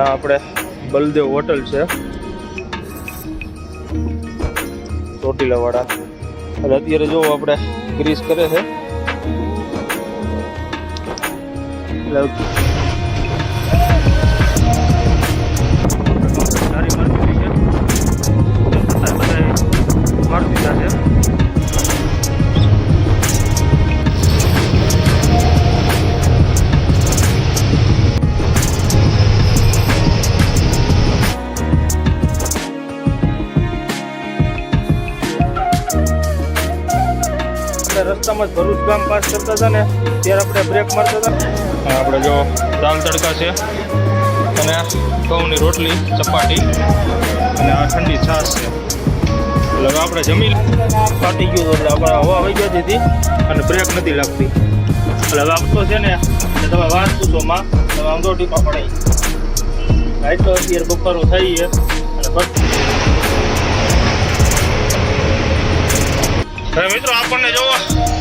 અને આપણે બલદેવ હોટલ છે. ચોટીલાવાળા. અને અત્યારે જો આપણે ગ્રીસ કરે છે. એટલે આપણે રસ્તામાં જ ભરૂચ ગામ પાસ કરતા હતા ને ત્યારે આપણે બ્રેક મારતા હતા. આપણે જો દાલ તડકા છે અને ઘઉંની રોટલી ચપાટી અને આ ઠંડી છાશ છે. એટલે આપણે જમી ફાટી ગયું હતું એટલે આપણે હવા વહી ગઈ હતી અને બ્રેક નથી લાગતી. એટલે હવે આપતો છે ને તમે વાત પૂછો માં તમે આમ તો ટીપા પડાઈ. લાઈટ તો અત્યારે બપોરો થઈ છે અને મિત્રો, આપણને જોવો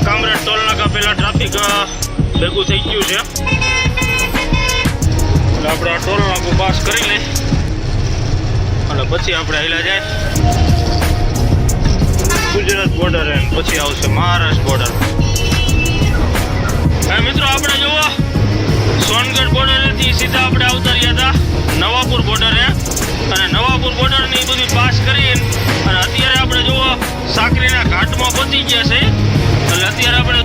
કામરેજ ટોલ નાકા પહેલાં ટ્રાફિક ભેગું થઈ ગયું છે. એટલે આપણે આ ટોલ નાકું પાસ કરી લઈ અને પછી આપણે હેલા જાય. ગુજરાત બોર્ડર પછી આવશે મહારાષ્ટ્ર બોર્ડર મિત્રો, આપણે જોવો સોનગઢ બોર્ડરેથી સીધા આપણે અવતર્યા હતા. નવાપુર બોર્ડરે. અને નવાપુર બોર્ડરની બધી પાસ કરીને અને અત્યારે આપણે જુઓ, સાકરીના ઘાટમાં પહોંચી ગયા છે. એટલે અત્યારે આપણે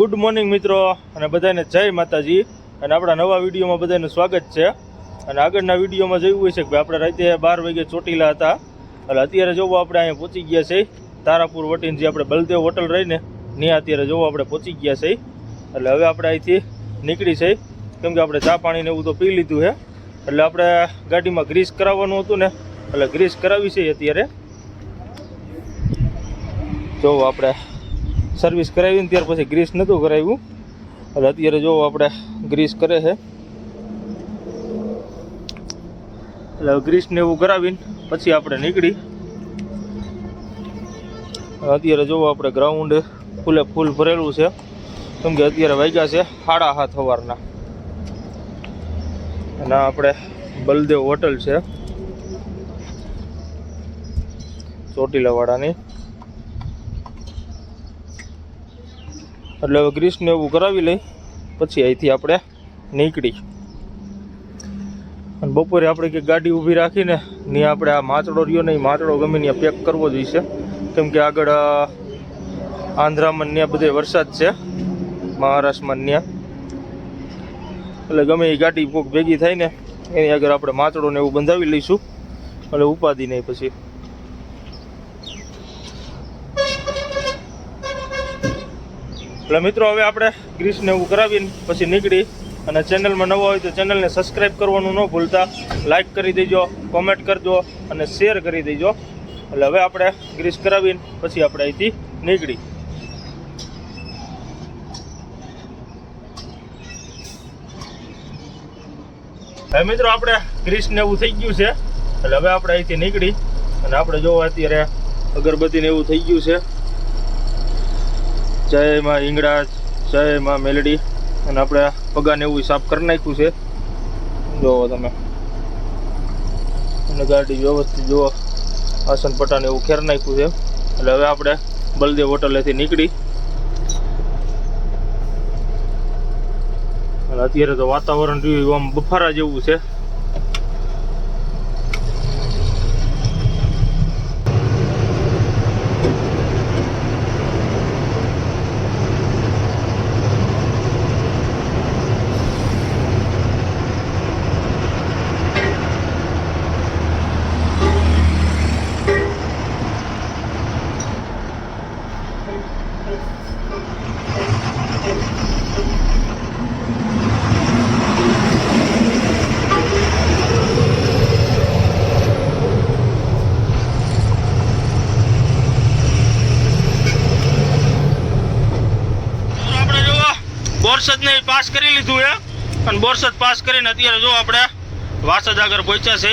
ગુડ મોર્નિંગ મિત્રો, અને બધાને જય માતાજી. અને આપણા નવા વિડીયોમાં બધાનું સ્વાગત છે. અને આગળના વિડીયોમાં જોયું હોય છે કે આપણે રાતે બાર વાગે ચોટીલા હતા. એટલે અત્યારે જોવો આપણે અહીંયા પહોંચી ગયા છે. તારાપુર વટીને જે આપણે બલદેવ હોટલ રહીને, ત્યાં અત્યારે જોવો આપણે પહોંચી ગયા છે. એટલે હવે આપણે અહીંથી નીકળી છે. કેમ કે આપણે ચા પાણીને એવું તો પી લીધું છે. એટલે આપણે ગાડીમાં ગ્રીસ કરાવવાનું હતું ને, એટલે ગ્રીસ કરાવી છે અત્યારે. જોવો આપણે સર્વિસ કરાવી ને ત્યાર પછી ગ્રીસ નહોતું કરાવ્યું. એટલે અત્યારે જોવો આપણે ગ્રીસ કરે છે. એટલે ગ્રીસને એવું કરાવીને પછી આપણે નીકળી. અત્યારે જોવો આપણે ગ્રાઉન્ડ ફૂલે ફૂલ ભરેલું છે. કેમ કે અત્યારે વાગ્યા છે સાડા હાથ સવારના. અને આપણે બલદેવ હોટલ છે. ચોટીલાવાળાની. એટલે હવે ગ્રીસને એવું કરાવી લઈ, પછી અહીંથી આપણે નીકળી. અને બપોરે આપણે કે ગાડી ઊભી રાખીને, ત્યાં આપણે આ માચડો રહ્યો નહીં એ માચડો ગમે ત્યાં પેક કરવો જોઈશે. કેમ કે આગળ આંધ્રામાં ત્યાં બધે વરસાદ છે. મહારાષ્ટ્રમાં ત્યાં એટલે ગમે એ ગાડી કોક ભેગી થાય ને, એની આગળ આપણે માચડો ને એવું બંધાવી લઈશું. એટલે ઉપાધિ નહીં પછી. એટલે મિત્રો, હવે આપણે ગ્રીસને એવું કરાવીને પછી નીકળી. અને ચેનલમાં નવા હોય તો ચેનલને સબસ્ક્રાઈબ કરવાનું ન ભૂલતા. લાઈક કરી દેજો, કોમેન્ટ કરજો અને શેર કરી દેજો. એટલે હવે આપણે ગ્રીસ કરાવીને પછી આપણે અહીંથી નીકળી. હવે મિત્રો આપણે ગ્રીસને એવું થઈ ગયું છે. એટલે હવે આપણે અહીંથી નીકળી. અને આપણે જોવો અત્યારે અગરબત્તીને એવું થઈ ગયું છે. જય માં હિંગળાજ, જય માં મેલડી. અને આપણે પગાને એવું સાફ કરી નાખ્યું છે. જોવો તમે અને ગાડી વ્યવસ્થિત જુઓ આસન પટાને એવું ખેર નાખ્યું છે. એટલે હવે આપણે બલદેવ હોટલેથી નીકળી. અત્યારે તો વાતાવરણ રહ્યું આમ બફારા જેવું છે આપણે જો બોરસદને પાસ કરી લીધું છે અને બોરસદ પાસ કરીને અત્યારે જો આપણે વાસદ આગળ પહોંચ્યા છે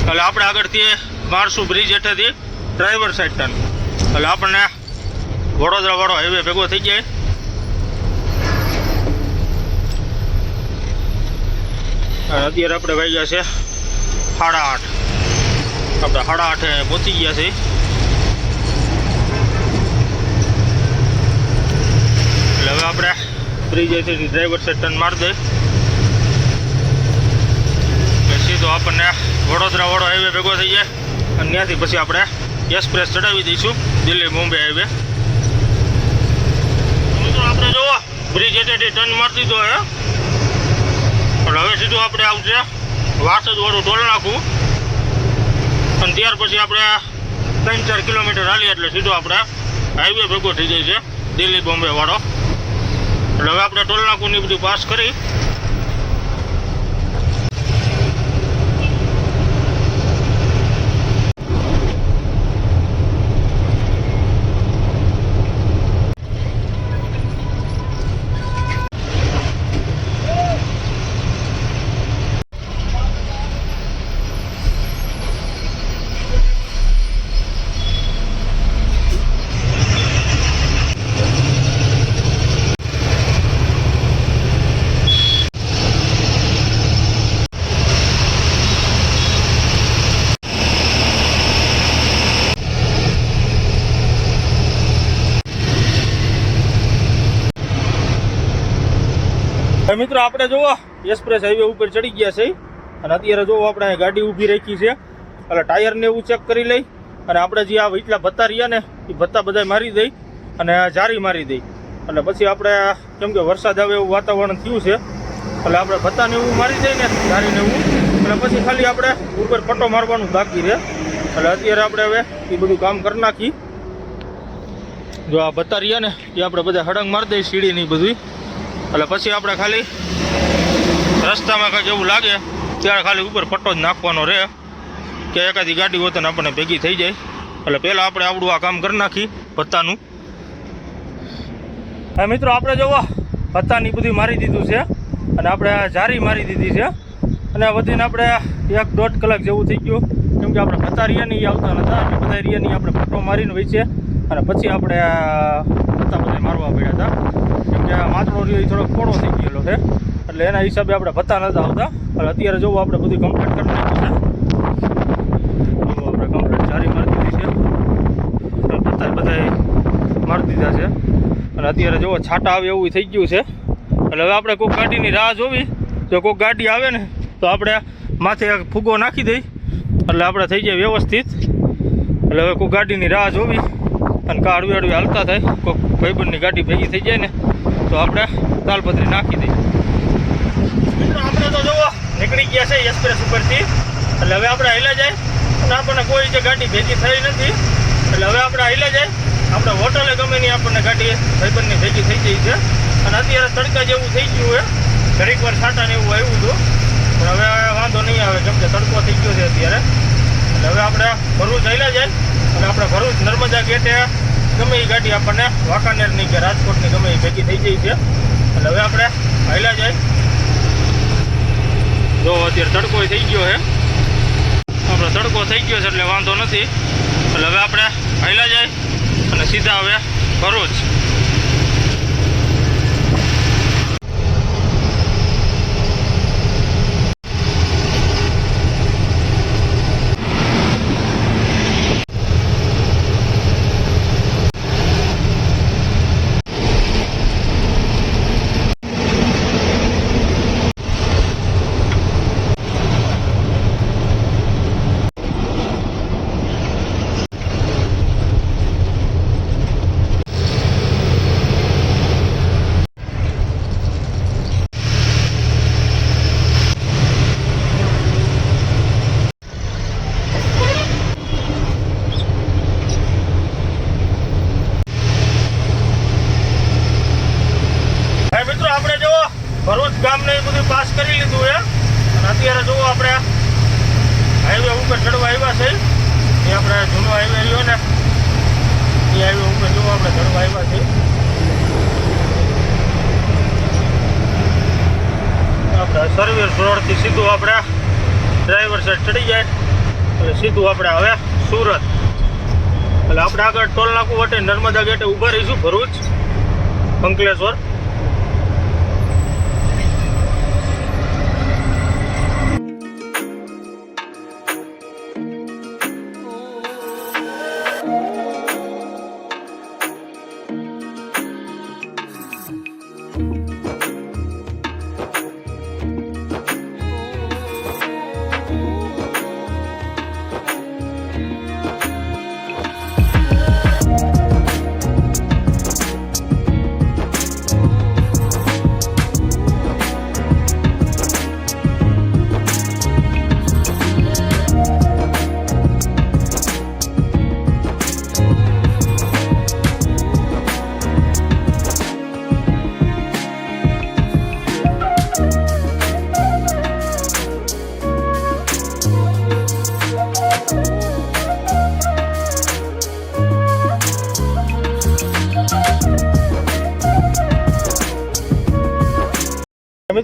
એટલે આપણે આગળથી મારસુ બ્રિજ હેઠળથી ડ્રાઈવર સાઈડ ટર્ન એટલે આપણને વડોદરા વાળો હાઈવે ભેગો થઈ જાય અત્યારે આપણે વાગ્યા છે સાડા આઠ. આપણે સાડા આઠે પહોંચી ગયા છે એટલે હવે આપણે બ્રિજેથી ડ્રાઈવર છે, ટર્ન મારી દે. સીધો આપણને વડોદરા વાળો હાઈવે ભેગો થઈ જાય. અને ત્યાંથી પછી આપણે એક્સપ્રેસ ચડાવી દઈશું, દિલ્હી મુંબઈ હાઈવે મિત્રો, આપણે જોવો બ્રિજ હેઠેથી ટર્ન મારી દીધો હે. પણ હવે સીધું આપણે આવશે વાસદ વાળું ટોલ નાખું. અને ત્યાર પછી આપણે ત્રણ ચાર કિલોમીટર હાલીએ એટલે સીધો આપણે હાઈવે ભેગો થઈ જાય છે, દિલ્હી બોમ્બે વાળો. એટલે હવે આપણે ટોલ નાકું બધું પાસ કરી મિત્રો આપણે જોવો એક્સપ્રેસ હાઈવે ઉપર ચડી ગયા છે. અને અત્યારે જોવો આપણે અહીં ગાડી ઊભી રાખી છે. એટલે ટાયરને એવું ચેક કરી લઈ. અને આપણે જે આ વીટલા ભત્તા રહ્યા ને, એ ભત્તા બધા મારી દઈ અને જારી મારી દઈ. એટલે પછી આપણે કેમ કે વરસાદ આવે એવું વાતાવરણ થયું છે. એટલે આપણે ભત્તાને એવું મારી દઈએ ને, જારીને એવું. એટલે પછી ખાલી આપણે ઉપર પટ્ટો મારવાનું બાકી રહે. એટલે અત્યારે આપણે હવે એ બધું કામ કરી નાખી. જો આ ભત્તા રહ્યા ને, એ આપણે બધા હડંગ મારી દઈએ સીડીની બધું એટલે પછી આપણે ખાલી રસ્તામાં કંઈક એવું લાગે, ત્યારે ખાલી ઉપર પટ્ટો જ નાખવાનો રહે, કે એકાદી ગાડી તો આપણને ભેગી થઈ જાય. એટલે પહેલાં આપણે આવડું આ કામ કરી નાખી, ભત્તાનું. હા, મિત્રો, આપણે જોવો, ભત્તાની બધી મારી દીધું છે, અને આપણે જારી મારી દીધી છે, અને વધીને આપણે એક દોઢ કલાક જેવું થઈ ગયું, કેમ કે આપણે ભત્તા રિયાની આવતા નતા, એટલે બધા રિયાની આપણે પટ્ટો મારીને વેચીએ અને પછી આપણે ભત્તા બધા મારવા પડ્યા હતા. કેમ કે માટલો રહ્યો એ થોડોક કોળો થઈ ગયેલો છે. એટલે એના હિસાબે આપણે ભત્તા નતા આવતા. એટલે અત્યારે જોવું આપણે બધું કમ્પ્લીટ કરી નાખ્યું છે. આપણે કમ્પ્લીટ જારી મારી દીધી છે. ભત્તા બધા મારી દીધા છે. અને અત્યારે જોવો છાંટા આવે એવું થઈ ગયું છે. એટલે હવે આપણે કોઈક ગાડીની રાહ જોવી. જો કોઈક ગાડી આવે ને, તો આપણે માથે ફૂગો નાખી દઈ. એટલે આપણે થઈ જાય વ્યવસ્થિત. એટલે હવે કોઈ ગાડીની રાહ જોવી. અને કાળવી અડવી હાલતા થાય. કોઈક ભાઈબંધની ગાડી ભેગી થઈ જાય ને, તો આપણે તાલપત્રી નાખી દઈએ. આપણે તો જુઓ નીકળી ગયા છે એક્સપ્રેસ ઉપરથી. એટલે હવે આપણે હાલ્યા જાય. અને આપણને કોઈ જે ગાડી ભેગી થઈ નથી. એટલે હવે આપણે હાલ્યા જાય. આપણે હોટલે ગમે નહીં આપણને ગાડી ભાઈબંધની ભેગી થઈ ગઈ છે. અને અત્યારે તડકા જેવું થઈ ગયું હોય ઘડીક વાર છાંટા ને એવું આવ્યું હતું. પણ હવે વાંધો નહીં આવે, કેમ કે તડકો થઈ ગયો છે અત્યારે. એટલે હવે આપણે ભરૂચ હાલ્યા જાય. અને આપણે ભરૂચ નર્મદા ગેટે ગમે એ ગાડી આપણને વાંકાનેરની કે રાજકોટની ગમે એ ભેગી થઈ જાય છે. એટલે હવે આપણે હાલ્યા જાય. જો અત્યારે તડકો થઈ ગયો છે. આપણે તડકો થઈ ગયો છે એટલે વાંધો નથી. એટલે હવે આપણે હાલ્યા જાય અને સીધા હવે ભરૂચ ભાઈ મિત્રો આપણે જો ભરૂચ ગામને એ બધું પાસ કરી લીધું છે અને અત્યારે જુઓ આપણે હાઈવે ઉપર ચડવા આવ્યા છે એ આપણે જૂનો હાઈવે રહ્યો ને એ હાઈવે ઉપર જુઓ આપણે ચડવા આવ્યા છે આપણે સર્વિસ રોડથી સીધું આપણે ડ્રાઈવર સાઈડ ચડી જાય એટલે સીધું આપણે હવે સુરત એટલે આપણે આગળ ટોલ નાકું નર્મદા ગેટે ઊભા રહીશું ભરૂચ અંકલેશ્વર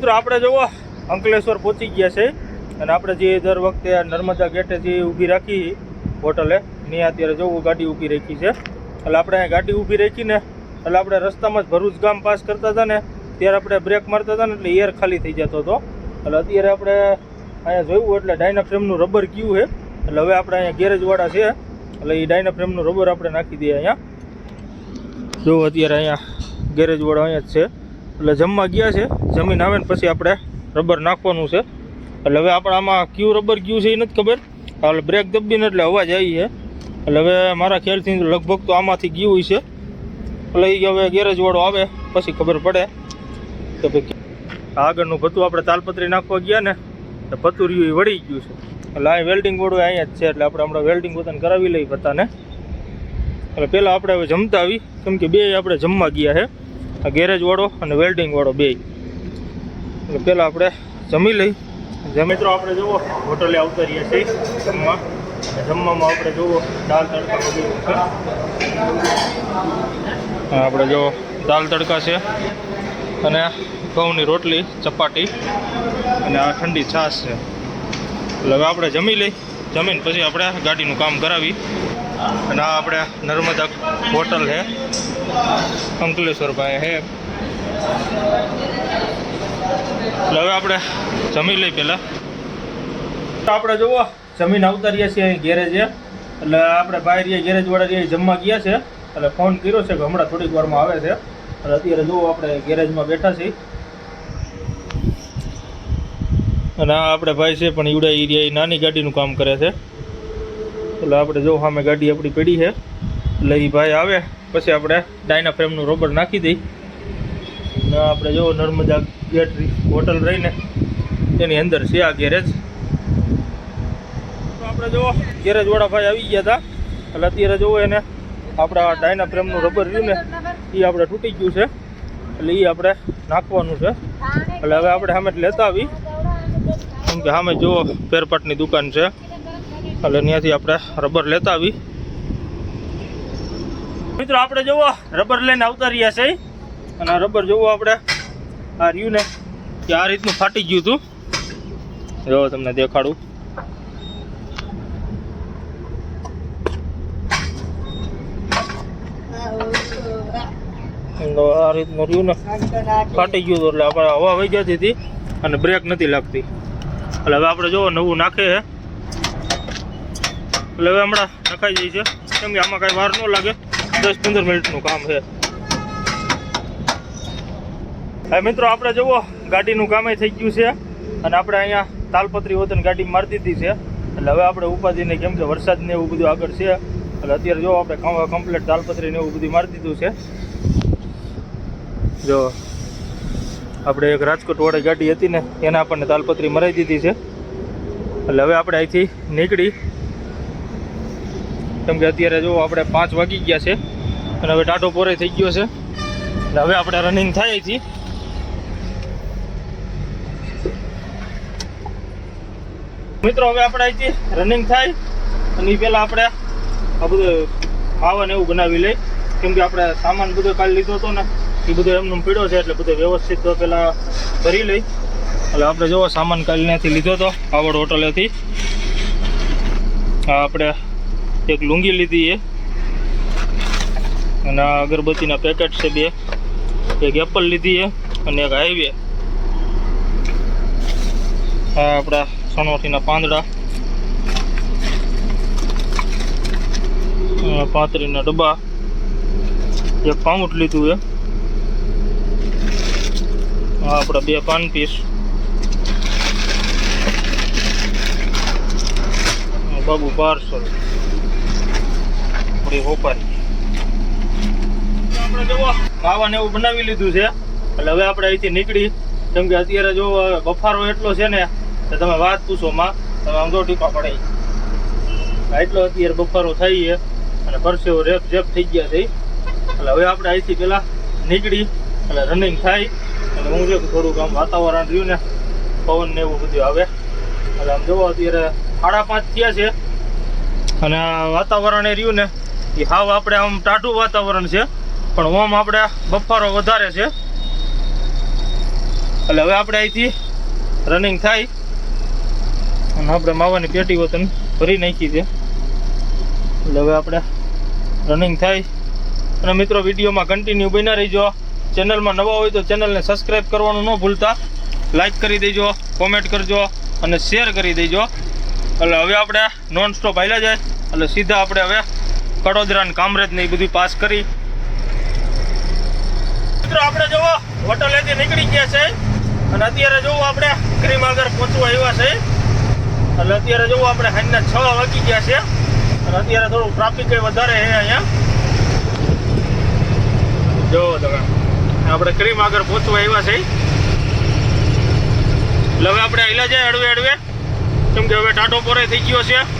મિત્રો, આપણે જુઓ, અંકલેશ્વર પહોંચી ગયા છે. અને આપણે જે દર વખતે નર્મદા ગેટે જે ઊભી રાખી હોટલે, ત્યાં અત્યારે જવું ગાડી ઊભી રાખી છે. એટલે આપણે અહીંયા ગાડી ઊભી રાખીને, એટલે આપણે રસ્તામાં જ ભરૂચ ગામ પાસ કરતા હતા ને, ત્યારે આપણે બ્રેક મારતા હતા ને, એટલે એર ખાલી થઈ જતો હતો. એટલે અત્યારે આપણે અહીંયા જોયું એટલે ડાયનાફ્રેમનું રબર કયું છે. એટલે હવે આપણે અહીંયા ગેરેજવાળા છે. એટલે એ ડાયનાફ્રેમનું રબર આપણે નાખી દઈએ અહીંયા. જો અત્યારે અહીંયા ગેરેજવાળા અહીંયા જ છે. એટલે જમવા ગયા છે. જમીન આવે ને પછી આપણે રબર નાખવાનું છે. એટલે હવે આપણે આમાં કયું રબર કયું છે એ નથી ખબર. એટલે બ્રેક દબીને એટલે અવાજ આવી છે. એટલે હવે મારા ખ્યાલથી લગભગ તો આમાંથી ગયું છે. એટલે એ હવે ગેરેજવાળો આવે, પછી ખબર પડે. કે ભાઈ આગળનું ભતું આપણે તાલપત્રી નાખવા ગયા ને, તો ભતું રહ્યું એ વળી ગયું છે. એટલે આ વેલ્ડિંગ વાળું અહીંયા જ છે, એટલે આપણે હમણાં વેલ્ડિંગ પોતાને કરાવી લઈએ પતાને એટલે પહેલાં આપણે હવે જમતા આવી, કેમ કે બે આપણે જમવા ગયા છે. આ ગેરેજ વાળો અને વેલ્ડિંગ વાળો બે. એટલે પહેલાં આપણે જમી લઈ. મિત્રો આપણે જુઓ, હોટલે રહ્યા છીએ જમવા. જમવામાં આપણે જુઓ દાલ તડકા બધું આપણે જો દાલ તડકા છે. અને ઘઉંની રોટલી, ચપાટી અને આ ઠંડી છાશ છે. એટલે હવે આપણે જમી લઈ. જમીને પછી આપણે ગાડીનું કામ કરાવી. અને આ આપણે નર્મદા હોટલ છે. અંકલેશ્વર ભાઈ હે એટલે હવે આપણે જમી લઈ પહેલાં. આપણે જુઓ જમીન અવતારીએ છીએ અહીં ગેરેજે એટલે આપણે બહાર રહીએ, ગેરેજવાળા રહીએ, જમવા ગયા છે. એટલે ફોન કર્યો છે કે હમણાં થોડીક વારમાં આવે છે. એટલે અત્યારે જુઓ આપણે ગેરેજમાં બેઠા છીએ. અને આ આપણે ભાઈ છે, પણ ઈવડા એરિયા નાની ગાડીનું કામ કરે છે. એટલે આપણે જો સામે ગાડી આપણી પડી છે, એટલે એ ભાઈ આવે, પછી આપણે ડાયના ફ્રેમનું રબર નાખી દઈ. અને આપણે જો નર્મદા ગેટ હોટલ રહીને એની અંદર છે આ ગેરેજ. આપણે જો ગેરેજ વાળા ભાઈ આવી ગયા હતા, એટલે અત્યારે જોવો એને આપણા ડાયના ફ્રેમનું રબર રહ્યું ને એ આપણે તૂટી ગયું છે, એટલે એ આપણે નાખવાનું છે. એટલે હવે આપણે સામે જ લેતા આવી. કેમ કે સામે જુઓ ફેરપાટની દુકાન છે. એટલે ત્યાંથી આપણે રબર લેતા આવી. મિત્રો, આપણે જુઓ રબર લઈને આવતા રહ્યા છે. અને આ રબર જુઓ આપણે, આ રહ્યું ને, કે આ રીતનું ફાટી ગયું હતું. જો તમને દેખાડું. આ રીતનું રહ્યું ને, ફાટી ગયું હતું, એટલે આપણે હવા વહી જતી હતી અને બ્રેક નથી લાગતી. એટલે હવે આપણે જોવો, નવું નાખે એટલે હવે હમણાં નખાઈ જાય છે. કેમ કે આમાં કાંઈ વાર ન લાગે. દસ પંદર મિનિટનું કામ છે. હવે મિત્રો, આપણે જુઓ, ગાડીનું કામે થઈ ગયું છે. અને આપણે અહીંયા તાલપત્રી વતન ગાડી મારી દીધી છે. એટલે હવે આપણે ઉપાધિને કેમ કે વરસાદ ને એવું બધું આગળ છે. એટલે અત્યારે જો આપણે કમ્પ્લીટ તાલપત્રી ને એવું બધું મારી દીધું છે. જો, આપણે એક રાજકોટ વાળી ગાડી હતી ને, એને આપણને તાલપત્રી મરાઈ દીધી છે. એટલે હવે આપણે અહીંથી નીકળી કેમ કે અત્યારે જો આપણે પાંચ વાગી ગયા છે અને હવે ટાટો પોરે થઈ ગયો છે. એટલે હવે આપણે રનિંગ થાય અહીંથી. મિત્રો, હવે આપણે અહીંથી રનિંગ થાય અને એ પહેલાં આપણે આ બધું ખાવાને એવું બનાવી લઈ. કેમ કે આપણે સામાન બધો કાલ લીધો હતો ને એ બધો એમનો પીડ્યો છે એટલે બધું વ્યવસ્થિત પહેલાં કરી લઈ. એટલે આપણે જોવો સામાન કાલ ત્યાંથી લીધો હતો, આવડ હોટલેથી. આપણે એક લુંગી લીધી એ. અને અગરબત્તીના પેકેટ છે બે. એક એપલ લીધી એ અને એક હાઈવે આપણા સનોઠીના પાંદડા. પાંતરીના ડબ્બા. એક પાઉટ લીધું એ. આપણા બે પાન પીસ બાબુ પાર્સલ આપણી હોપારી. આપણે જુઓ ખાવા એવું બનાવી લીધું છે, એટલે હવે આપણે અહીંથી નીકળી. કેમ કે અત્યારે જો બફારો એટલો છે ને, તો તમે વાત પૂછો માં, તમે આમ જો ટીપા પડે એટલો અત્યારે બફારો થઈ છે, અને પરસેવો રેપ જેપ થઈ ગયા છે. એટલે હવે આપણે અહીંથી પેલા નીકળી, એટલે રનિંગ થાય. અને હું જો થોડુંક આમ વાતાવરણ રહ્યું ને, પવન ને એવું બધું આવે. એટલે આમ જોવો અત્યારે સાડા પાંચ થયા છે. અને વાતાવરણ એ રહ્યું ને એ હાવ આપણે આમ ટાઢું વાતાવરણ છે, પણ ઓમ આપણે બફારો વધારે છે. એટલે હવે આપણે અહીંથી રનિંગ થાય. અને આપણે માવાની પેટી વતન ભરી નાખી છે. એટલે હવે આપણે રનિંગ થાય. અને મિત્રો, વિડીયોમાં કન્ટિન્યુ બન્યા રહીજો. ચેનલમાં નવા હોય તો ચેનલને સબસ્ક્રાઈબ કરવાનું ન ભૂલતા. લાઈક કરી દેજો કોમેન્ટ કરજો, અને શેર કરી દેજો. એટલે હવે આપણે નોન સ્ટોપ હાલ્યા જાય. એટલે સીધા આપણે હવે કડોદરા ને કામરેજ ને એ બધું પાસ કરી. મિત્રો, આપણે જોવો હોટલેથી નીકળી ગયા છે. અને અત્યારે જોવો આપણે આગળ પહોંચવા આવ્યા છે. એટલે અત્યારે જોવો આપણે સાંજના છ વાગી ગયા છે. અને અત્યારે થોડું ટ્રાફિક વધારે છે અહીંયા. જોવો તમે. આપણે આગળ પહોંચવા આવ્યા છે. એટલે હવે આપણે હિલા જાય અડવે અડવે કેમ કે હવે ટાટો પોરે થઈ ગયો છે.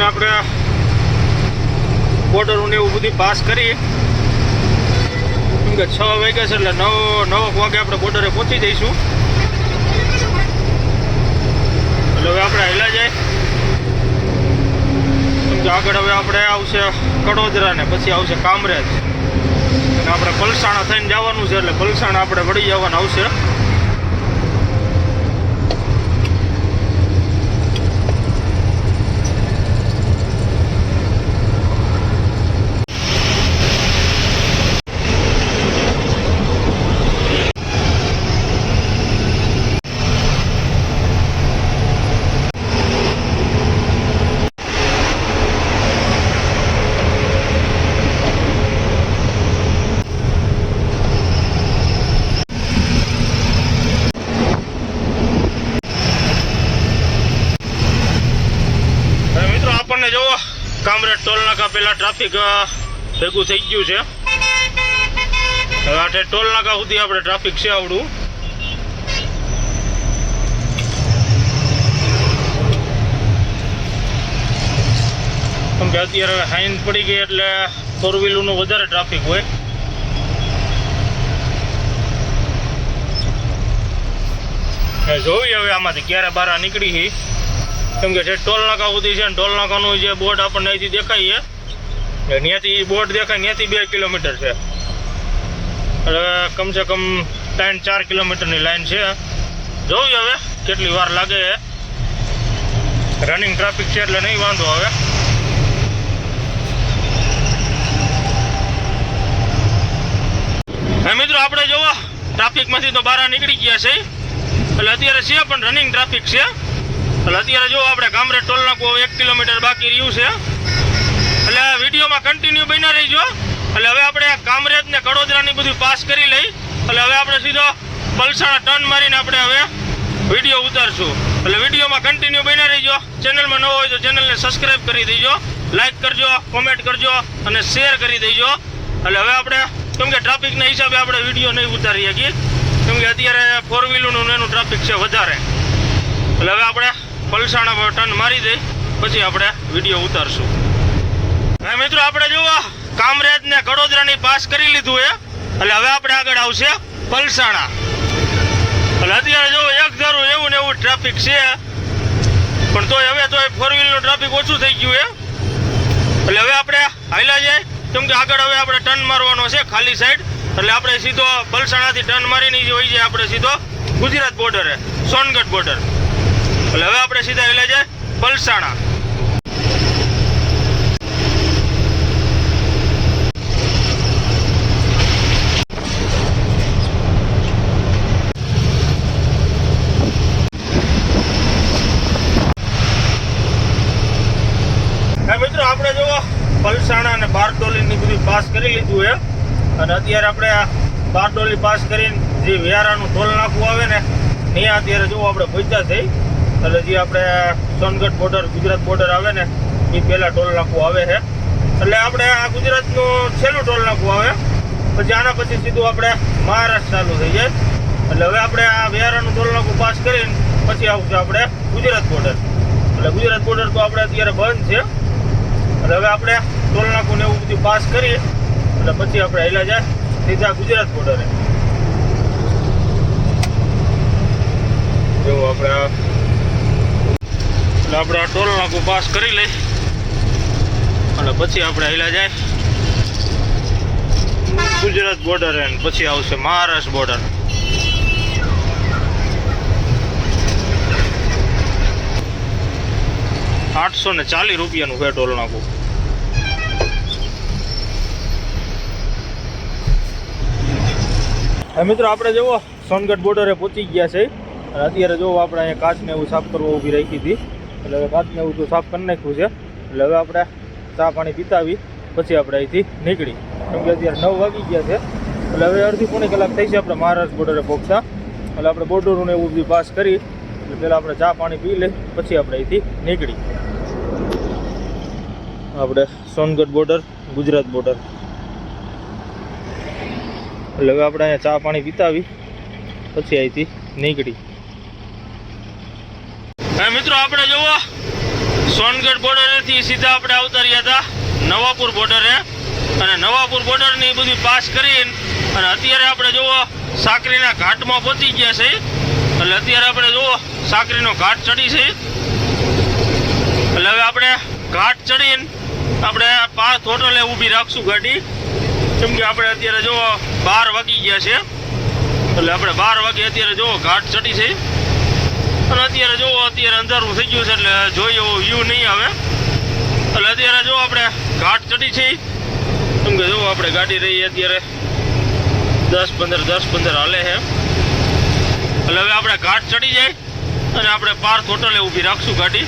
અને આપણે બોર્ડર ને એવું બધું પાસ કરી કેમ કે છ વાગ્યા છે એટલે નવ નવ વાગે આપણે બોર્ડરે પહોંચી જઈશું. એટલે હવે આપણે હેલા જાય. કે આગળ હવે આપણે આવશે કડોદરા ને પછી આવશે કામરેજ. અને આપણે પલસાણા થઈને જવાનું છે એટલે પલસાણા આપણે વળી જવાનું આવશે હવે મિત્રો આપણને જોવો કામરેજ ટોલ નાકા પહેલા ટ્રાફિક ભેગું થઈ ગયું છે. હવે આઠે ટોલ નાકા સુધી આપણે ટ્રાફિક છે આવડું. કેમ કે અત્યારે હાઈન પડી ગઈ એટલે ફોર વ્હીલરનું વધારે ટ્રાફિક હોય. જોવી હવે આમાંથી ક્યારે બહાર નીકળી છે કેમ કે જે ટોલ નાકા સુધી છે ટોલ નાકાનું જે બોર્ડ આપણને અહીંથી દેખાય છે ત્યાંથી બોર્ડ દેખાય ત્યાંથી બે કિલોમીટર છે. એટલે કમસે કમ ત્રણ ચાર કિલોમીટરની લાઈન છે. જોવી હવે કેટલી વાર લાગે રનિંગ ટ્રાફિક છે એટલે નહીં વાંધો હવે હા મિત્રો, આપણે જોવો ટ્રાફિકમાંથી તો બહાર નીકળી ગયા છે. એટલે અત્યારે છે પણ રનિંગ ટ્રાફિક છે. એટલે અત્યારે જો આપણે ગામરે ટોલ નાકું એક કિલોમીટર બાકી રહ્યું છે. એટલે આ વિડીયોમાં કન્ટિન્યુ બન્યા રહીજો. એટલે હવે આપણે કામરેજ ને કડોદરાની બધું પાસ કરી લઈ. એટલે હવે આપણે સીધો પલસાણા ટર્ન મારીને આપણે હવે વીડિયો ઉતારશું. એટલે વિડીયોમાં કન્ટિન્યુ બન્યા રહીજો. ચેનલમાં ન હોય તો ચેનલને સબસ્ક્રાઈબ કરી દેજો. લાઈક કરજો કોમેન્ટ કરજો અને શેર કરી દેજો. એટલે હવે આપણે, કેમ કે ટ્રાફિકના હિસાબે આપણે વીડિયો નહીં ઉતારી શકીએ. કેમ કે અત્યારે ફોર વ્હીલરનું એનું ટ્રાફિક છે વધારે. એટલે હવે આપણે પલસાણા ટર્ન મારી દઈ પછી આપણે વીડિયો ઉતારશું. હવે મિત્રો આપણે જોવા કામરેજ ને કડોદરાની પાસ કરી લીધું એ એટલે હવે આપણે આગળ આવશે પલસાણા. એટલે અત્યારે જો એક ધારું એવું ને એવું ટ્રાફિક છે. પણ તોય હવે તોય ફોર વ્હીલરનું ટ્રાફિક ઓછું થઈ ગયું એ એટલે હવે આપણે હાઈલા જાય. કેમ કે આગળ હવે આપણે ટર્ન મારવાનો છે ખાલી સાઈડ એટલે આપણે સીધો પલસાણાથી ટર્ન મારીને જે હોય છે આપણે સીધો ગુજરાત બોર્ડરે સોનગઢ બોર્ડર એટલે હવે આપણે સીધા એટલે જાય પલસાણા. મિત્રો, આપણે જુઓ, પલસાણા અને બારડોલીની બધું પાસ કરી લીધું છે. અને અત્યારે આપણે આ પાસ કરીને જે વ્યારાનું ટોલ નાખવું આવે ને, ત્યાં અત્યારે જુઓ, આપણે પહોંચ્યા થઈ એટલે જે આપણે સોનગઢ બોર્ડર ગુજરાત બોર્ડર આવે ને, એ પહેલાં ટોલ નાકું આવે છે. એટલે આપણે આ ગુજરાતનું છેલ્લું ટોલ નાકું આવે. પછી આના પછી સીધું આપણે મહારાષ્ટ્ર ચાલુ થઈ જાય. એટલે હવે આપણે આ વ્યારાનું ટોલ નાકું પાસ કરીને પછી આવશે આપણે ગુજરાત બોર્ડર એટલે ગુજરાત બોર્ડર તો આપણે અત્યારે બંધ છે. એટલે હવે આપણે ટોલ નાકું ને એવું બધું પાસ કરીએ. એટલે પછી આપણે હેલા જાય સીધા ગુજરાત બોર્ડરે જો આપણે એટલે આપણે આ ટોલ નાકું પાસ કરી લઈ. અને પછી આપણે હેલા જાય. ગુજરાત બોર્ડર અને પછી આવશે મહારાષ્ટ્ર બોર્ડર આઠસો ને ચાલીસ રૂપિયાનું છે ટોલ હવે મિત્રો, આપણે જુઓ, સોનગઢ બોર્ડરે પહોંચી ગયા છે. અને અત્યારે જો આપણે અહીંયા કાચને એવું સાફ કરવા ઊભી રાખી હતી. એટલે હવે કાચને એવું તો સાફ કરી નાખ્યું છે. એટલે હવે આપણે ચા પાણી પીતાવી, પછી આપણે અહીંથી નીકળી. કેમ કે અત્યારે નવ વાગી ગયા છે. એટલે હવે અડધી પોણી કલાક થઈ છે આપણે મહારાષ્ટ્ર બોર્ડરે પહોંચતા એટલે આપણે બોર્ડરોને એવું બધું પાસ કરી, એટલે પહેલાં આપણે ચા પાણી પી લઈ, પછી આપણે અહીંથી નીકળી. આપણે સોનગઢ બોર્ડર, ગુજરાત બોર્ડર. એટલે હવે આપણે અહીંયા ચા પાણી પીતાવી, પછી અહીંથી નીકળી. મિત્રો આપણે જુઓ સોનગઢ બોર્ડરેથી સીધા આપણે આવતા રહ્યા હતા, નવાપુર બોર્ડરે અને નવાપુર બોર્ડરની બધી પાસ કરીને અને અત્યારે આપણે જુઓ સાકરીના ઘાટમાં પહોંચી ગયા છે એટલે અત્યારે આપણે જુઓ સાકરીનો ઘાટ ચડી છે. એટલે હવે આપણે ઘાટ ચડીને આપણે પાર્થ હોટલે ઊભી રાખશું ગાડી. કેમ કે આપણે અત્યારે જુઓ બાર વાગી ગયા છે. એટલે આપણે બાર વાગે અત્યારે જુઓ ઘાટ ચડી છે. અને અત્યારે જો અત્યારે અંધારું થઈ ગયું છે એટલે જોઈ એવો વ્યૂ નહીં આવે. એટલે અત્યારે જો આપણે, ઘાટ ચડી છે. કેમ કે જો આપણે ગાડી રહી અત્યારે દસ પંદર દસ પંદર હાલે છે. એટલે હવે આપણે ઘાટ ચડી જાય અને આપણે પાર્થ હોટલે ઊભી રાખશું ગાડી.